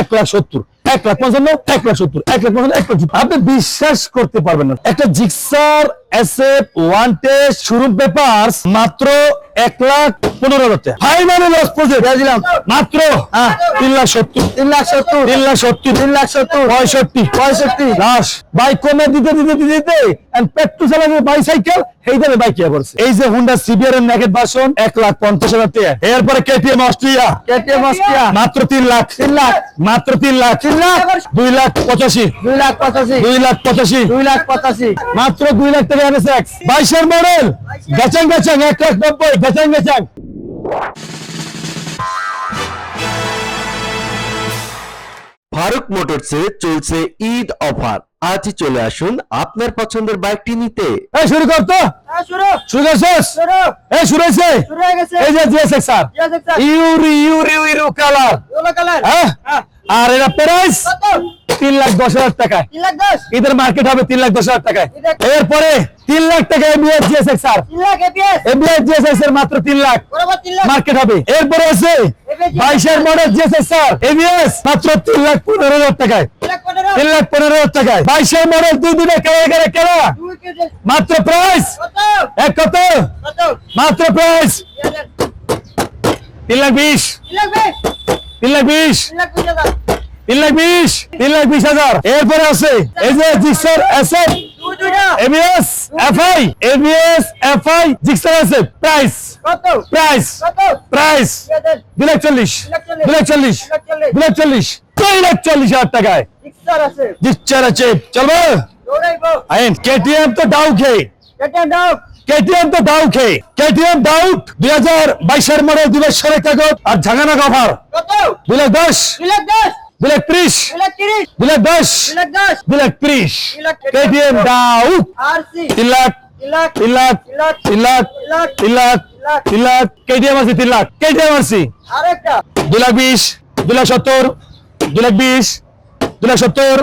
এক লাখ সত্তর, এক লাখ পঞ্চান্ন, এক লাখ সত্তর, এক লাখ পঞ্চান্ন, এক লাখ আপনি বিশ্বাস করতে পারবেন না। একটা জিক্সার, এসএফ, ওয়ান টেস্ট শুরু পেপার মাত্র এক লাখ পনেরো হাজার টাকা। ফাইনালি লস প্রজেক্ট দিলাম। মাত্র? হ্যাঁ, তিন লাখ সত্তর। তিন লাখ সত্তর। তিন লাখ সত্তর। তিন লাখ সত্তর। পঁয়ষট্টি। পঁয়ষট্টি। লাশ। বাইক কমে দিতে দিতে দিতে দিতে। পেট্রোল চালাবে বাইসাইকেল এই দামে বাইক ইয়া করছে এই যে হুন্ডা সিবিআর এর ভার্সন এক লাখ পঞ্চাশ হাজার টাকা। এরপরে কেটিএম অস্ট্রিয়া কেটিএম অস্ট্রিয়া মাত্র তিন লাখ। তিন লাখ। মাত্র তিন লাখ। তিন লাখ। দুই লাখ পঁচাশি। দুই লাখ পঁচাশি। দুই লাখ পঁচাশি। দুই লাখ পঁচাশি। মাত্র দুই লাখ টাকা বাইশের মডেল গেচাং গেচাং এক লাখ নব্বই। গেচাং গেচাং ফারুক মোটরসে চলছে ঈদ অফার। আজই চলে আসুন আপনার পছন্দের বাইকটি নিতে। এই শুরু কর তো। হ্যাঁ, শুরু। শুরু করছিস? শুরু। এই শুরু হয়েছে? শুরু হয়ে গেছে। এই যে জিএসএক্স স্যার. ইউরি ইউরি ইউরি কালার। কালার। হ্যাঁ? হ্যাঁ। আর এটা প্রাইস তিন লাখ দশ হাজার টাকায় তিন লাখ দশ ঈদের মার্কেট হবে তিন লাখ দশ হাজার টাকায় এরপরে তিন লাখ টাকা ABS GSX APS ABS GSX এর মাত্র তিন লাখ মার্কেট হবে এরপরে আছে বাইশের মডেল জিএসএক্স স্যার এবিএস মাত্র তিন লাখ পনেরো হাজার টাকায় তিন লাখ পনেরো হাজার টাকায় বাইশের মডেল দুই দিনে কেনা কেনা কেনা মাত্র প্রাইস কত এক কত মাত্র প্রাইস। তিন লাখ বিশ তিন লাখ বিশ। তিন লাখ বিশ তিন লাখ বিশ হাজার। এরপরে আছে এই যে জিক্সার দুইটা। ABS FI ABS FI Gixxer SF. Price. Price. Price. দুই লাখ চল্লিশ। দুই লাখ চল্লিশ। দুই লাখ চল্লিশ। দুই লাখ চল্লিশ। হাজার টাকায়। আছে জিক্সার আছে চলবে? আইন কেটিএম তো ডাউ খেয়ে। কেটে দাও। কেটিএম তো ডাউ খেয়ে কেটিএম ডাউট দুই হাজার বাইশের মডেল দুই বছরের কাগজ আর ঝাঙানা কভার দুই লাখ দশ দুই লাখ দশ দুই লাখ ত্রিশ দুই লাখ তিরিশ দুই লাখ দশ দুই লাখ লাখ ত্রিশ লাখ। কেটিএম সি তিন লাখ তিন লাখ তিন লাখ তিন লাখ তিন লাখ লাখ লাখ লাখ। কেটিএম আছে তিন লাখ কেটিএম আছে দুই লাখ বিশ দুই লাখ সত্তর দুই লাখ বিশ দুই লাখ সত্তর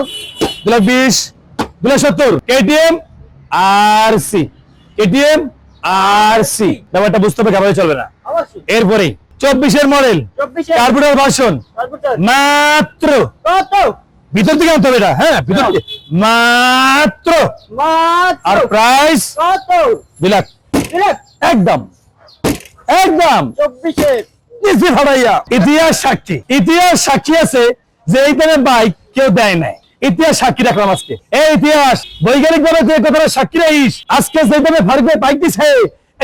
দুই লাখ বিশ দুই লাখ সত্তর KTM R C KTM R C ব্যাপারটা বুঝতে হবে খাবার চলবে না। এরপরে চব্বিশের মডেল ভার্সন মাত্র। ভিতর দিকে আনতে হবে এটা হ্যাঁ ভিতর দিকে। মাত্র। মাত্র। আর প্রাইস কত? দুই লাখ একদম। একদম। ইতিহাস সাক্ষী। ইতিহাস সাক্ষী আছে যে এই দামে বাইক কেউ দেয় নাই। ইতিহাস সাক্ষী রাখলাম আজকে। এই ইতিহাস বৈজ্ঞানিক ভাবে যে কথাটা সাক্ষী রাখিস আজকে যে দামে ফারুক ভাই দিছে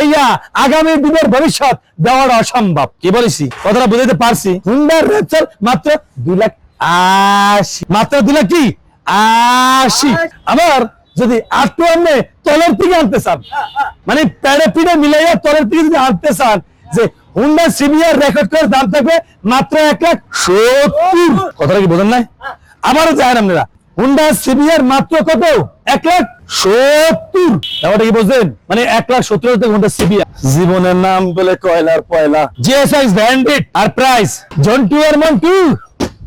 এইয়া আগামী দিনের ভবিষ্যৎ দেওয়াটা অসম্ভব। কি বলেছি কথাটা বুঝাইতে পারছি। হুন্ডার রেপচার মাত্র দুই লাখ আশি। মাত্র দুই লাখ কি? আশি। আমার যদি আটটু আনলে তলের থেকে আনতে চান মানে প্যাডে পিডে মিলাইয়া তলের থেকে যদি আনতে চান যে হুন্ডা সিনিয়র রেকর্ড করে দাম থাকবে মাত্র এক লাখ সত্তর। কথাটা কি বোঝেন নাই? আবারও যায় আপনারা। হুন্ডা সিনিয়র মাত্র কত? এক লাখ সত্তর। ব্যাপারটা কি বুঝলেন? মানে এক লাখ সত্তর হাজার সিবিআর জীবনের নাম বলে কয়লার পয়লা। জিএসআইস ব্যান্ডিট আর প্রাইস জন্টু আর মন্টু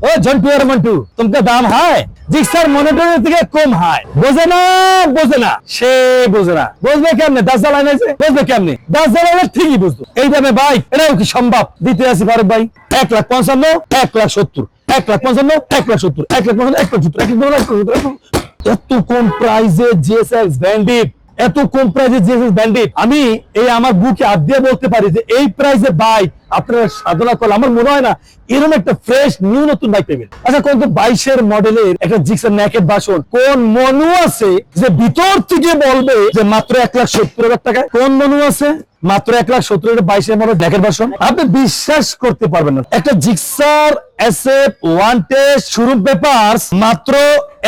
ও জন্টু আর মন্টু তোমাকে দাম হায় জিক্সার মনিটরের থেকে কম হায় বোঝে না বোঝে না। সে বোঝে না। বুঝবে কেমনে? দাস জ্বালাই নাইছে বুঝবে কেমনে? দাস জ্বালাইলে ঠিকই বুঝতো। এই দামে বাইক এটাও কি সম্ভব? দিতে আসি ফারুক ভাই। এক লাখ পঞ্চান্ন এক লাখ সত্তর। এক লাখ পঞ্চান্ন, এক লাখ সত্তর, এক লাখ পঞ্চান্ন, এক লাখ সত্তর, এক লাখ এক লাখ এত কম প্রাইজে জিএসএক্স ব্যান্ডিট এত কম প্রাইজে জিএসএক্স ব্যান্ডিট আমি এই আমার বুকে হাত দিয়ে বলতে পারি যে এই প্রাইজে বাইক আপনারা সাধনা করলে আমার মনে হয় না এরকম একটা ফ্রেশ নিউ নতুন বাইক পাবেন। আচ্ছা কোন তো বাইশের মডেলের একটা জিক্সার ন্যাকেট বাসন কোন মনু আছে যে ভিতর থেকে বলবে যে মাত্র এক লাখ সত্তর হাজার টাকায়? কোন মনু আছে? মাত্র এক লাখ সত্তর হাজার বাইশের মডেল ন্যাকেট বাসন আপনি বিশ্বাস করতে পারবেন না। একটা জিক্সার এসএফ ওয়ান টেস্ট শুরু পেপার মাত্র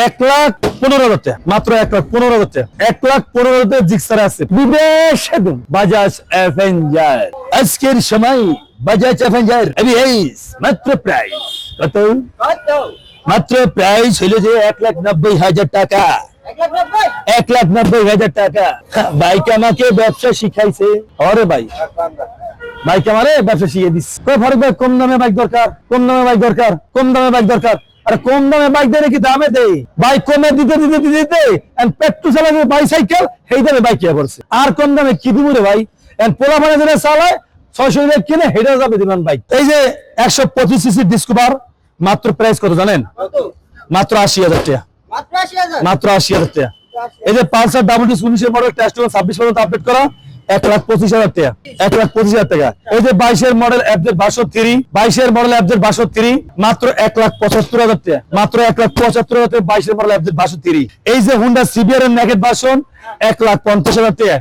এক লাখ পনেরো হাজার টাকা। মাত্র এক লাখ পনেরো হাজার টাকা। এক লাখ পনেরো হাজার জিক্সার আছে। দিন বাজাজ অ্যাভেঞ্জার আজকের সময় বাজাজ অ্যাভেঞ্জার এবিএস মাত্র প্রাইস কত কত মাত্র প্রাইস হলো যে এক লাখ নব্বই হাজার টাকা। এক লাখ নব্বই? হাজার টাকা। বাইক আমাকে ব্যবসা শিখাইছে। অরে ভাই। বাইক আমারে ব্যবসা শিখিয়ে কই ফারুক ভাই কম দামে বাইক দরকার? কম দামে বাইক দরকার? কম দামে বাইক দরকার? আরে কম দামে বাইক দেয় নাকি দামে দেয় বাইক কমে দিতে দিতে দিতে দিতে পেট্রোল চালাবে বাইসাইকেল সেই দামে বাইক কিয়া করছে আর কম দামে কি দিব রে ভাই? পোলা যেটা চালায় ছয়শো টাকা কিনে হেঁটে যাবে দিবেন বাইক এই যে একশো পঁচিশ সিসি ডিসকভার মাত্র প্রাইস কত জানেন? মাত্র আশি হাজার টাকা। মাত্র আশি হাজার? টাকা। এই যে পালসার ডাবল ডিস উনিশের মডেল টেস্ট ছাব্বিশ পর্যন্ত আপডেট করা এক লাখ পঁচিশ হাজার টাকা। এক লাখ পঁচিশ হাজার টাকা। এই যে বাইশের মডেল অ্যাপজের বাষট্টি বাইশের মডেল অ্যাপজের বাষট্টি মাত্র এক লাখ পঁচাত্তর হাজার টাকা। মাত্র এক লাখ পঁচাত্তর হাজার টাকা বাইশের মডেল অ্যাপজের বাষট্টি। এই যে হুন্ডা সিবিআর এর ন্যাকেট বাসন এক লাখ পঞ্চাশ হাজার টাকা।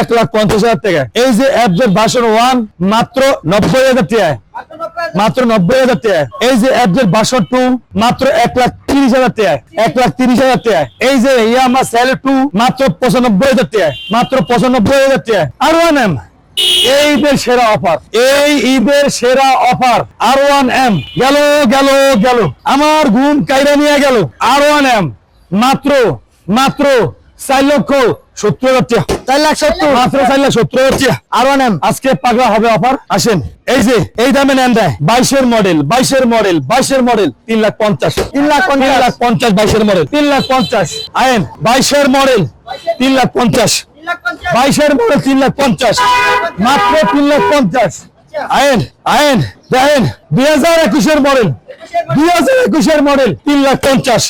এক লাখ পঞ্চাশ। হাজার টাকা। এই যে অ্যাপজের বাসন ওয়ান মাত্র নব্বই হাজার টাকা। মাত্র নব্বই হাজার। টাকা। এই যে অ্যাপজের বাসন টু মাত্র এক লাখ তিরিশ হাজার টাকা। এক লাখ তিরিশ হাজার টাকা। এই যে ইয়ামা স্যালে টু মাত্র পঁচানব্বই হাজার টাকা। মাত্র পঁচানব্বই হাজার টাকা। আর ওয়ান এম এই ঈদের সেরা অফার এই ঈদের সেরা অফার আর ওয়ান এম গেল গেল গেল। আমার ঘুম কাইরা নিয়ে গেল। আর ওয়ান এম মাত্র মাত্র চার লক্ষ সত্তর হাজার টাকা চার লাখ সত্তর। মাত্র চার লাখ সত্তর হাজার টাকা আর ওয়ান আজকে পাগলা হবে অফার। আসেন। এই যে এই দামে নেন দেয়। বাইশের মডেল বাইশের মডেল বাইশের মডেল তিন লাখ পঞ্চাশ। তিন লাখ তিন লাখ পঞ্চাশ বাইশের মডেল তিন লাখ পঞ্চাশ। আয়েন বাইশের মডেল তিন লাখ পঞ্চাশ। তিন লাখ পঞ্চাশ বাইশের মডেল তিন লাখ পঞ্চাশ। মাত্র তিন লাখ পঞ্চাশ। আয়েন আয়েন দেখেন দুই হাজার একুশের মডেল দুই হাজার একুশের মডেল তিন লাখ পঞ্চাশ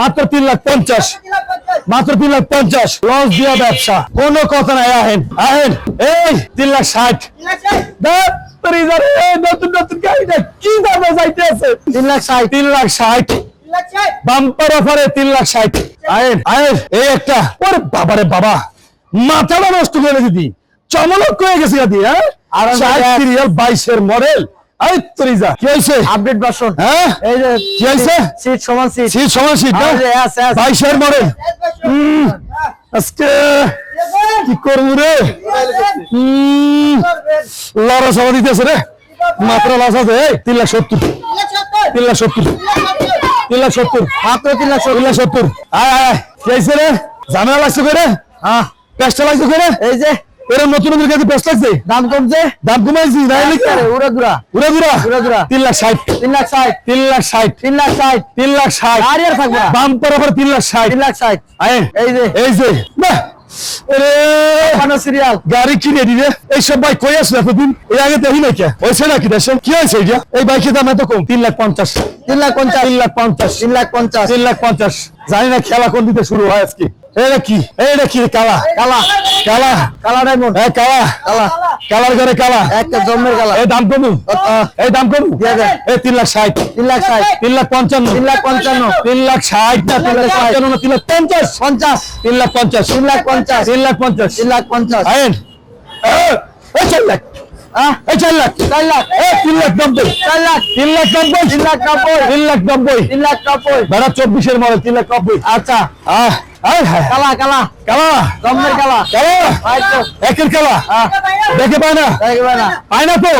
মাত্র তিন লাখ পঞ্চাশ মাত্র তিন লাখ পঞ্চাশ লস দিয়া ব্যবসা কোনো কথা নাই আহেন আহেন এই তিন লাখ ষাট নতুন নতুন গাড়িটা কি দামে যাইতে আছে তিন লাখ ষাট তিন লাখ ষাট বাম্পার অফারে তিন লাখ ষাট আয়েন আয়েন এই একটা ওরে বাবারে বাবা মাথাটা নষ্ট করে দিদি চমলক হয়ে গেছে গাদি হ্যাঁ আর সিরিয়াল বাইশের মডেল আই তরিজা কি হয়েছে? আপডেট ভার্সন হ্যাঁ? এই যে কি হয়েছে? সিট সমান সিট সিট সময় সিট আর যে আছে, আছে। বাইশের মডেল। আজকে কি করব রে? হুম, লড়া সভা দিতেছে রে। মাত্র লস আছে এই, তিন লাখ সত্তর। তিন লাখ সত্তর। তিন লাখ সত্তর। মাত্র তিন লাখ তিন লাখ সত্তর। আয় আয় আয়। কি হয়েছে রে? ঝামেলা লাগছে করে? হ্যাঁ। পেস্টা লাগছে করে? এই যে এরকম নতুন নতুন কাছে লাগছে দাম কমছে দাম কমাইছি উড়া দুরা উড়া দুরা উড়া দুরা। তিন লাখ ষাট তিন লাখ ষাট তিন লাখ ষাট তিন লাখ ষাট তিন লাখ ষাট আর আর থাকবে না। বাম পর তিন লাখ ষাট তিন লাখ ষাট এই যে এই যে বাহ! এরে গাড়ি কিনে দিবে এই সব বাইক কই আসলে এতদিন এই আগে দেখি না কে হয়েছে নাকি দেশে কি হয়েছে এই বাইকের দাম এত কম তিন লাখ পঞ্চাশ তিন লাখ পঞ্চাশ তিন লাখ পঞ্চাশ তিন লাখ পঞ্চাশ তিন লাখ পঞ্চাশ জানি না খেলা কোন দিতে শুরু হয় আজকে এটা কি এটা কি কালা কালা কালা কালা ডায়মন্ড হ্যাঁ কালা কালা কালার ঘরে কালা একটা জন্মের কালা এই দাম কমু এই দাম কমু দিয়ে দেন। এই তিন লাখ ষাট তিন লাখ ষাট তিন লাখ পঞ্চান্ন তিন লাখ পঞ্চান্ন তিন লাখ ষাট না তিন লাখ পঞ্চান্ন না তিন লাখ পঞ্চাশ পঞ্চাশ তিন লাখ পঞ্চাশ তিন লাখ পঞ্চাশ তিন লাখ পঞ্চাশ তিন লাখ পঞ্চাশ আইন এই চার লাখ আহ, এই চার লাখ চার লাখ তিন লাখ নব্বই চার লাখ তিন লাখ নব্বই তিন লাখ নব্বই তিন লাখ নব্বই তিন লাখ নব্বই বেড়া চব্বিশের মডেল তিন লাখ নব্বই আচ্ছা আহ হায় কালা কালা কালা জন্মের কালা কালা। একের কালা দেখে পায় না পায় না তো।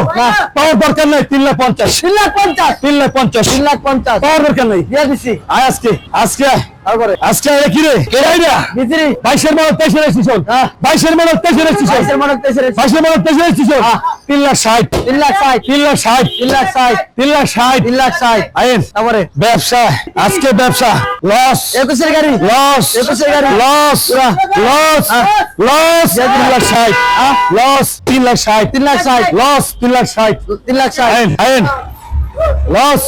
পাওয়ার দরকার নাই তিন লাখ পঞ্চাশ তিন লাখ পঞ্চাশ তিন লাখ পঞ্চাশ তিন লাখ পঞ্চাশ পাওয়ার দরকার নাই দিয়ে দিছি আজকে আজকে। তারপরে আজকে আয় কি রে কেরাই না বিক্রি বাইশের মডেল তেইশের স্টেশন হ্যাঁ। বাইশের মডেল তেইশের স্টেশন বাইশের মডেল তেইশের বাইশের মডেল তেইশের স্টেশন হ্যাঁ। তিন লাখ ষাট তিন লাখ ষাট তিন লাখ ষাট তিন লাখ ষাট তিন লাখ ষাট তিন লাখ ষাট আইন তারপরে ব্যবসা আজকে ব্যবসা লস একুশের গাড়ি লস একুশের গাড়ি লস লস লস তিন লাখ ষাট লস তিন লাখ ষাট তিন লাখ ষাট লস তিন লাখ ষাট তিন লাখ ষাট আইন আইন লস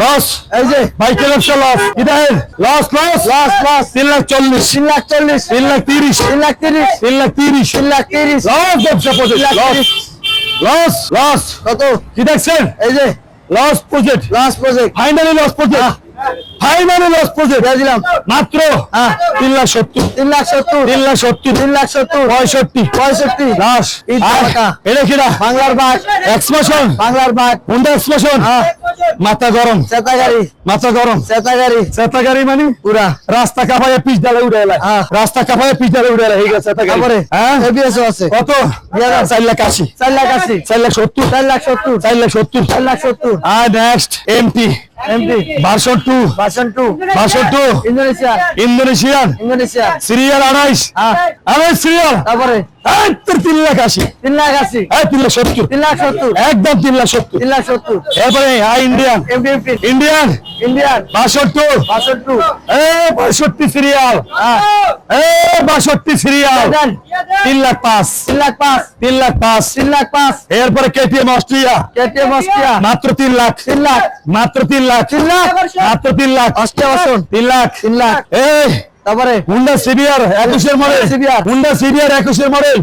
লস এই যে বাইকের ব্যবসা লস আইন লস লস লস লস তিন লাখ চল্লিশ। তিন লাখ চল্লিশ। তিন লাখ তিরিশ। তিন লাখ তিরিশ। তিন লাখ তিরিশ। তিন লাখ তিরিশ। লস ব্যবসা প্রজেক্ট। লস লস কত? কি দেখছেন? এই যে loss project loss project finally loss project finally loss project. দিলাম মাত্র হ্যাঁ। তিন লাখ সত্তর। তিন লাখ সত্তর। তিন লাখ সত্তর। তিন লাখ সত্তর। পঁয়ষট্টি। পঁয়ষট্টি। টাকা। এটা কিনা বাংলার বাঘ। এক্সপ্রেশন বাংলার বাঘ। হুন্ডা এক্সপ্রেশন মাথা গরম। চেতা গাড়ি মাথা গরম। চেতা গাড়ি চেতা গাড়ি মানে? পুরা। রাস্তা কাপায় পিচ ডালে এলাই হ্যাঁ। রাস্তা কাপায় পিচ ডালে এলাই হয়ে গেছে চেতা গাড়ি হ্যাঁ। এবিএস আছে। কত? চার লাখ আশি। চার লাখ আশি। চার লাখ সত্তর। চার লাখ সত্তর। চার লাখ সত্তর। চার লাখ সত্তর। আর নেক্সট এমপি ইন্দোনেশিয়ান সিরিয়াল আড়াইশ হ্যাঁ আড়াইশ সিরিয়াল তারপরে তিন লাখ আশি তিন লাখ আশি এই তিন লাখ সত্তর তিন লাখ সত্তর একদম তিন লাখ সত্তর তিন লাখ সত্তর এরপরে high Indian MP MP Indian Indian বাষট্টি বাষট্টি এ বাষট্টি সিরিয়াল হ্যাঁ এ বাষট্টি সিরিয়াল তিন লাখ পাঁচ তিন লাখ পাঁচ তিন লাখ পাঁচ তিন লাখ পাঁচ এরপরে কেটিএম অস্ট্রিয়া কেটিএম অস্ট্রিয়া মাত্র তিন লাখ তিন লাখ মাত্র তিন লাখ তিন লাখ মাত্র তিন লাখ। অস্ট্রিয়া বসুন তিন লাখ। তিন লাখ। এই তারপরে? হুন্ডা সিবিআর একুশের মডেল। CBR হুন্ডা সিবিআর একুশের মডেল।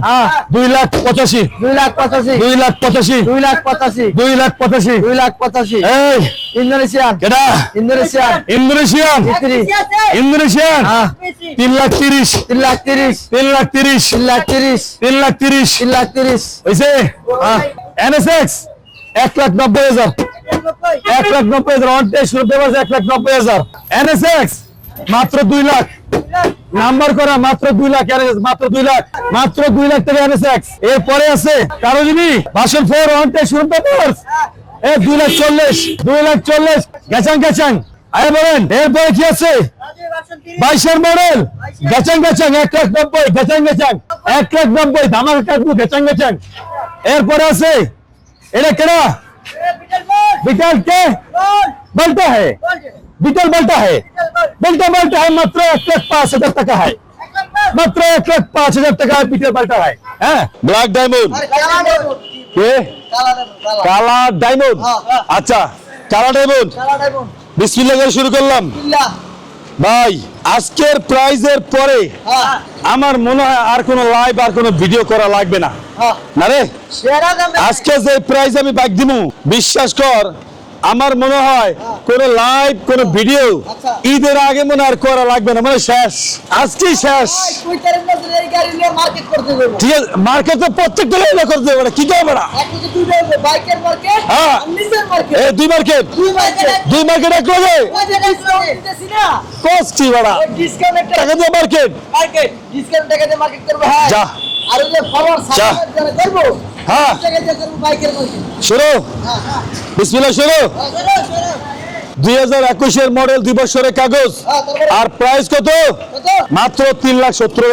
দুই লাখ পঁচাশি। দুই লাখ পঁচাশি। দুই লাখ পঁচাশি। দুই লাখ পঁচাশি। দুই লাখ পঁচাশি। দুই লাখ পঁচাশি। এই। ইন্দোনেশিয়ান। কেডা? ইন্দোনেশিয়ান। ইন্দোনেশিয়ান। ইন্দোনেশিয়ান। তিন লাখ তিরিশ। তিন লাখ তিরিশ। তিন লাখ তিরিশ। তিন লাখ তিরিশ। তিন লাখ তিরিশ। তিন লাখ তিরিশ। হয়েছে এনএসএক্স। এক লাখ নব্বই হাজার। এক লাখ নব্বই হাজার। অন টেস্ট পেপার এক লাখ নব্বই হাজার। এনএসএক্স মাত্র দুই লাখ। নাম্বার করা, মাত্র দুই লাখ। মাত্র দুই লাখ। মাত্র দুই লাখ টাকা এনএসএক্স এরপরে আছে কারও যিনি ভাষণ ফোর অন টেস্ট পেপার এ, দুই লাখ চল্লিশ, দুই লাখ চল্লিশ। গেছাং গেছাং আরে বলেন, এরপরে কি আছে? বাইশের মডেল। গেচাং গেচাং এক লাখ নব্বই গেচাং গেচাং এক লাখ নব্বই, ধামাকা কাটবো গেচাং গেচাং এরপরে আছে এরা কেডা? বিটল কে? বলটা হ্যাঁ। বিটল বলটা হ্যাঁ। বলটা বলটা হ্যাঁ মাত্র এক লাখ পাঁচ হাজার টাকা হয়। মাত্র এক লাখ পাঁচ হাজার টাকা পিটার বলটা হয়। হ্যাঁ? ব্ল্যাক ডায়মন্ড কে? কালা ডায়মন্ড আচ্ছা কালা ডায়মন্ড বিসমিল্লাহ করে শুরু করলাম। ভাই আজকের প্রাইজের পরে হ্যাঁ। আমার মনে হয় আর কোনো লাইভ আর কোনো ভিডিও করা লাগবে না। না রে আজকে যে প্রাইজ আমি বাইক দিব বিশ্বাস কর আমার মনে হয় কোন লাইভ কোন ভিডিও ঈদের আগে মনে আর করা লাগবে না মানে শেষ। আজকেই শেষ। ঠিক আছে মার্কেট তো প্রত্যেকটা লাইভ করতে হবে কি করবে না? হ্যাঁ। দুই মার্কেট দুই মার্কেট এক লগে। কস কি বড়া? টাকা দিয়ে মার্কেট যা। আর যে ফরওয়ার্ড যা। যারা করব হ্যাঁ। বাইকের শুরু হ্যাঁ হ্যাঁ। বিসমিল্লাহ শুরু। দুই হাজার একুশের মডেল দুই বছরের কাগজ। হ্যাঁ, আর প্রাইস কত? মাত্র তিন লাখ সত্তর।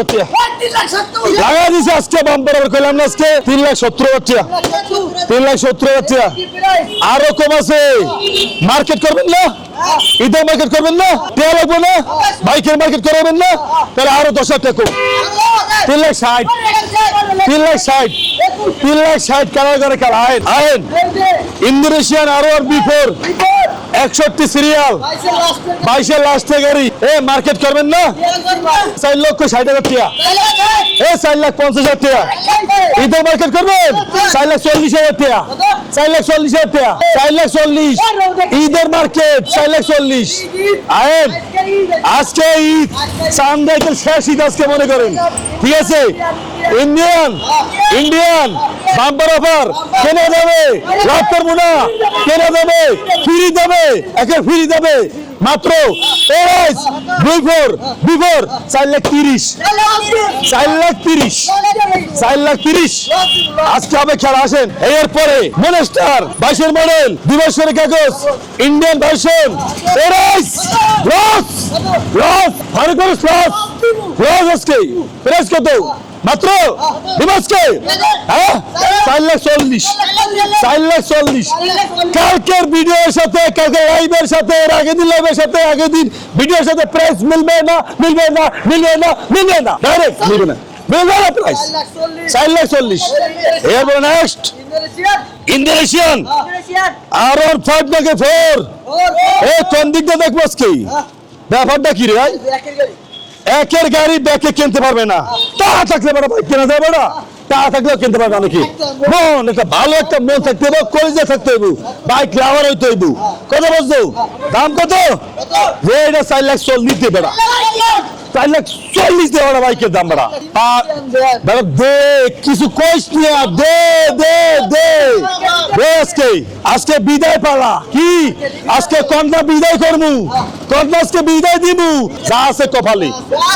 লাগা দিছে আজকে বাম্পার করলাম না আজকে তিন লাখ সত্তর তিন লাখ সত্তর। আরও কম আছে। মার্কেট করবেন না? হ্যাঁ। ঈদের মার্কেট করবেন না? টেয়া লাগবে না? বাইকের মার্কেট করবেন না? তাহলে আরও দশ হাজার টাকা তিন লাখ ষাট। তিন লাখ ষাট। তিন লাখ ষাট কালার করে? কালা আইন আইন ইন্দোনেশিয়ান আরও আর বি ফোর বিপদ। একষট্টি সিরিয়াল বাইশের লাস্টে গাড়ি। এ মার্কেট করবেন না। চার লক্ষ ষাট হাজার তাই? এ, চার লাখ পঞ্চাশ হাজার তাই। ঈদের মার্কেট করবেন? চার লাখ চল্লিশ হাজার টাকা। চার লাখ চল্লিশ হাজার টাকা। চার লাখ চল্লিশ। ঈদের মার্কেট চার লাখ চল্লিশ। আয়েন, আজকে ঈদ। চান্দাইতের শেষ ঈদ আজকে মনে করেন। ঠিক আছে? ইন্ডিয়ান ইন্ডিয়ান বাম্পার অফার কেনে দেবে লাভ করব না কেনে দেবে ফ্রি দেবে একে ফ্রি দেবে। মাত্র এস দুই ফোর দুই ফোর চার লাখ তিরিশ। চার লাখ তিরিশ। চার লাখ তিরিশ। আজকে হবে খেলা, আসেন। এরপরে মনেস্টার বাইশের মডেল দুই বছরের কাগজ ইন্ডিয়ান ভার্সন এরাইস লস লস ফারুক লস লস আজকে। প্রাইস কত? মাত্র দিবসকে হ্যাঁ? চার লাখ চল্লিশ চার লাখ চল্লিশ। কালকের ভিডিওর সাথে কালকে লাইভের সাথে এর আগের দিন লাইভের সাথে আগের দিন ভিডিওর সাথে প্রাইস মিলবে না মিলবে না মিলবে না মিলবে না। ডাইরেক্ট মিলবে না। মিলবে না প্রাইস চার লাখ চল্লিশ। চার লাখ চল্লিশ। এরপরে নেক্সট ইন্দোনেশিয়ান, ইন্দোনেশিয়ান। ইন্দোনেশিয়ান। আর ওর ফাইভ নাকি ফোর কোন দিকটা দেখব আজকে ব্যাপারটা কি রে ভাই? একের গাড়ি। ব্যাকে কিনতে পারবে না। তা থাকলে বড় ভাই কেনা যাবে না? তা থাকলেও কিনতে পারবে নাকি? মন একটা ভালো একটা মন থাকতে হবে কলেজে থাকতে হইব বাইক লাভার হইতে হইব কত বুঝতো দাম কত? এটা চার লাখ চল নিতে বেড়া। চার লাখ চল্লিশ দিয়ে বেড়া বাইকের দাম বেড়া। আর বেড়া দে কিছু কইস নিয়া দে দে দে। দে আজকে আজকে বিদায় পালা। কি? আজকে কন্যা বিদায় করমু। কন্যা আজকে বিদায় দিমু। যা আছে কপালে।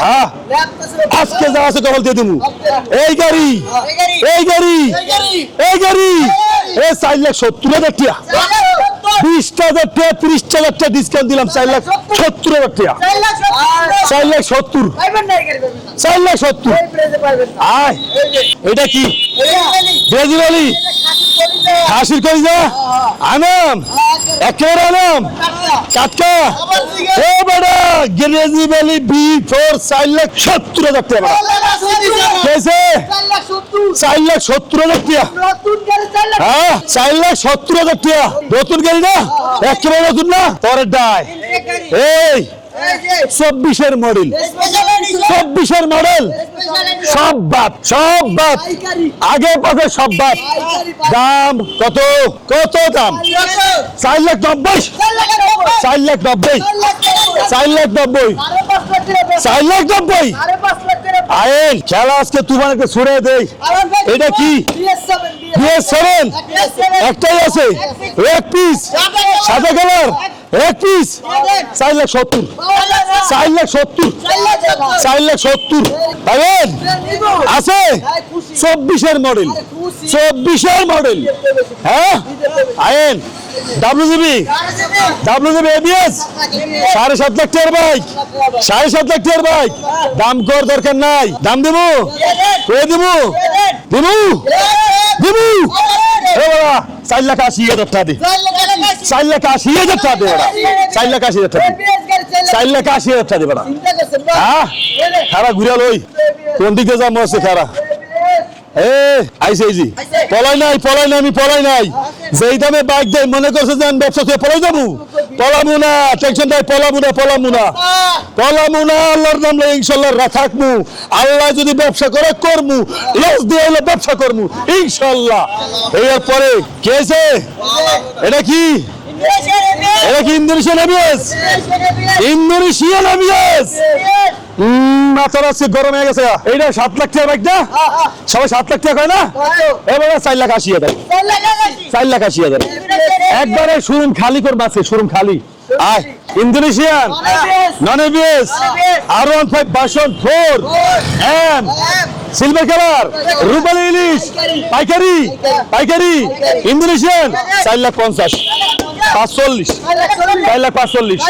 হ্যাঁ আজকে যা আছে কপাল দিয়ে দিমু। এই গাড়ি এই গাড়ি। এই গাড়ি এ চার লাখ সত্তর হাজার টাকা হাজার টাকা ত্রিশ টাকা ডিসকাউন্ট দিলাম চার লাখ সত্তর হাজার টাকা। চার লাখ সত্তর চার লাখ সত্তর। আয়। এটা কি? ব্রাজিল কই যা আনাম একেবারে আনাম। কাটকা। এ বেটা গ্রেজি ভ্যালি বি ফোর চার লাখ সত্তর হাজার টাকা। কেছে চার লাখ সত্তর। হাজার টাকা। হ্যাঁ চার লাখ সত্তর হাজার টাকা। নতুন গাড়ি না? একেবারে নতুন না? পরের ডাই এই চব্বিশের মডেল চব্বিশের মডেল। সব বাপ সব বাদ। পাইকারি। আগে পাশে সব বাদ। পাইকারি দাম কত? কত দাম? চার লাখ নব্বই। চার লাখ নব্বই। চার লাখ নব্বই। চার লাখ নব্বই। আয়েন খেলা আজকে তুফানকে ছুড়ে দেই। এটা কি? BS7, বিএস সেভেন একটাই আছে। এক পিস সাদা কালার এক পিস চার লাখ সত্তর। চার লাখ সত্তর। চার লাখ সত্তর। পাবেন আছে? চব্বিশের মডেল। চব্বিশের মডেল। হ্যাঁ? আয়েন ডাব্লিউজিবি ডাব্লিউজিবি এবিএস সাড়ে সাত লাখ টাকার বাইক সাড়ে সাত লাখ টাকার বাইক দাম কর দরকার নাই। দাম দেবো? করে দেবো? দেবো? দেবো? চার লাখ আশি হাজার টাকা দে। চার লাখ আশি হাজার টাকা দে বাবা চার লাখ আশি হাজার টাকা চার লাখ আশি হাজার টাকা দে বাবা হ্যাঁ? খারা ঘুরে লই। কোন দিকে যা মরছে খারা এ আইসে আইজি পলাই নাই পলাই নাই আমি পলাই নাই। যেই দামে বাইক দেয় মনে করছে যে আমি ব্যবসা থেকে পলাই যাব? পলামু না টেনশন দেয় পলামু না পলামু না। পলামু না আল্লাহর নাম লই ইনশাল্লাহ থাকমু আল্লাহ যদি ব্যবসা করে করমু। লস দিয়ে হলে ব্যবসা করমু ইনশাল্লাহ। এর পরে কে আছে? এটা কি? এটা কি ইন্দোনেশিয়ান এবিএস মাথার আজকে গরম হয়ে গেছে এইটা সাত লাখ টাকা বাইক সবাই সাত লাখ টাকা কয় না? এবারে চার লাখ আশি হাজার। চার লাখ আশি। হাজার। একবারে শোরুম খালি করবে আছে শোরুম খালি। আয়। আর ওয়ান ফাইভ বাসন ফোর এম সিলভার কালার রুপালি ইলিশ পাইকারি পাইকারি ইন্দোনেশিয়ান চার লাখ পঞ্চাশ পাঁচচল্লিশ চার লাখ পাঁচচল্লিশ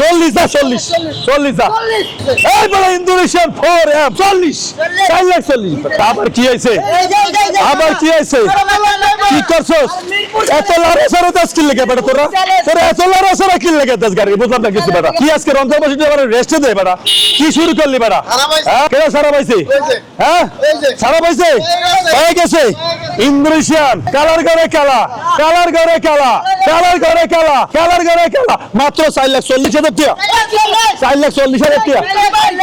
চল্লিশ যা চল্লিশ চল্লিশ যা এই বলে ইন্দোনেশিয়ান ফোর এম চল্লিশ চার লাখ চল্লিশ আবার কি হয়েছে আবার কি হয়েছে কি করছস এত লড়ে সরে দশ কিল লেগে বেটা তোরা তোরা এত লড়ে সরে কিল লেগে দশ গাড়ি বুঝলাম না কিছু বেটা। কি আজকে রঞ্জন বসে রেস্টে দে বেটা? কি শুরু করলি বেটা? হ্যাঁ? সারা পাইছে? হ্যাঁ? সারা পাইছে? হয়ে গেছে। ইন্দোনেশিয়ান কালার ঘরে খেলা কালার ঘরে খেলা কালার ঘরে খেলা কালার ঘরে খেলা। মাত্র চার লাখ চল্লিশ হাজার টিয়া চার লাখ চল্লিশ হাজার টাকা।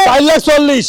চার লাখ চল্লিশ।